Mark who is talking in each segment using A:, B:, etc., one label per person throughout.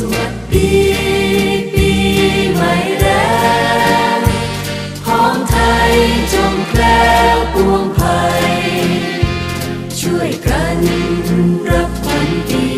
A: สวัสดีปีใหม่แล้วขอ
B: งไทยจงแคล้ปวงภัช่วยกันรับวั
C: นดี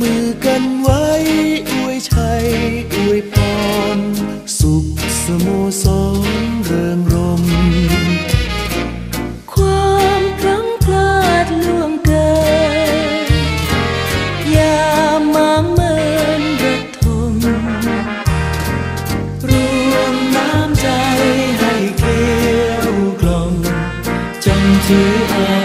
C: มือกันไว้ อวยชัย อวยพร สุขสโมสรเริงรม
A: ความพลั้งพลาดล่วงเกิน อย่ามางเมินระทม
C: รวมน้ำใจให้เกลียวกล่อมจำถืออา